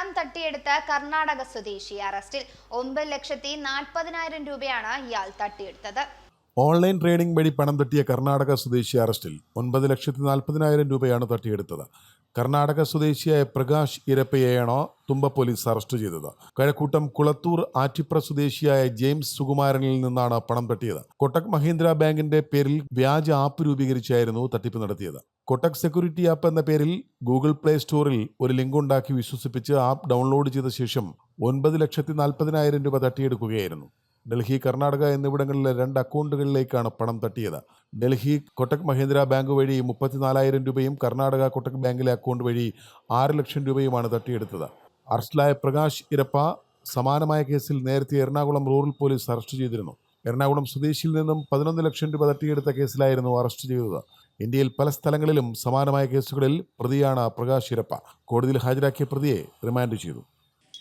പണം തട്ടിയെടുത്ത കർണാടക സ്വദേശി അറസ്റ്റിൽ ഒമ്പത് ലക്ഷത്തി നാൽപ്പതിനായിരം രൂപയാണ് ഇയാൾ തട്ടിയെടുത്തത്. ഓൺലൈൻ ട്രേഡിംഗ് വഴി പണം തട്ടിയ കർണാടക സ്വദേശി അറസ്റ്റിൽ ഒൻപത് ലക്ഷത്തി നാൽപ്പതിനായിരം രൂപയാണ് തട്ടിയെടുത്തത്. കർണാടക സ്വദേശിയായ പ്രകാശ് ഇരപ്പയെയാണോ തുമ്പ പോലീസ് അറസ്റ്റ് ചെയ്തത്? കഴക്കൂട്ടം കുളത്തൂർ ആറ്റിപ്ര സ്വദേശിയായ ജെയിംസ് സുകുമാരനിൽ നിന്നാണ് പണം തട്ടിയത്. കൊട്ടക് മഹീന്ദ്ര ബാങ്കിന്റെ പേരിൽ വ്യാജ ആപ്പ് രൂപീകരിച്ചായിരുന്നു തട്ടിപ്പ് നടത്തിയത്. കൊട്ടക് സെക്യൂരിറ്റി ആപ്പ് എന്ന പേരിൽ ഗൂഗിൾ പ്ലേ സ്റ്റോറിൽ ഒരു ലിങ്ക് ഉണ്ടാക്കി വിശ്വസിപ്പിച്ച് ആപ്പ് ഡൗൺലോഡ് ചെയ്ത ശേഷം ഒൻപത് ലക്ഷത്തി നാൽപ്പതിനായിരം രൂപ തട്ടിയെടുക്കുകയായിരുന്നു. ഡൽഹി കർണാടക എന്നിവിടങ്ങളിലെ രണ്ട് അക്കൗണ്ടുകളിലേക്കാണ് പണം തട്ടിയത്. ഡൽഹി കൊട്ടക് മഹീന്ദ്ര ബാങ്ക് വഴി മുപ്പത്തിനാലായിരം രൂപയും കർണാടക കൊട്ടക് ബാങ്കിലെ അക്കൗണ്ട് വഴി ആറ് ലക്ഷം രൂപയുമാണ് തട്ടിയെടുത്തത്. അറസ്റ്റിലായ പ്രകാശ് ഇരപ്പ സമാനമായ കേസിൽ നേരത്തെ എറണാകുളം റൂറൽ പോലീസ് അറസ്റ്റ് ചെയ്തിരുന്നു. എറണാകുളം സ്വദേശിയിൽ നിന്നും പതിനൊന്ന് ലക്ഷം രൂപ തട്ടിയെടുത്ത കേസിലായിരുന്നു അറസ്റ്റ് ചെയ്തത്. ഇന്ത്യയിൽ പല സ്ഥലങ്ങളിലും സമാനമായ കേസുകളിൽ പ്രതിയാണ് പ്രകാശ് ഇരപ്പ. കോടതിയിൽ ഹാജരാക്കിയ പ്രതിയെ റിമാൻഡ് ചെയ്തു.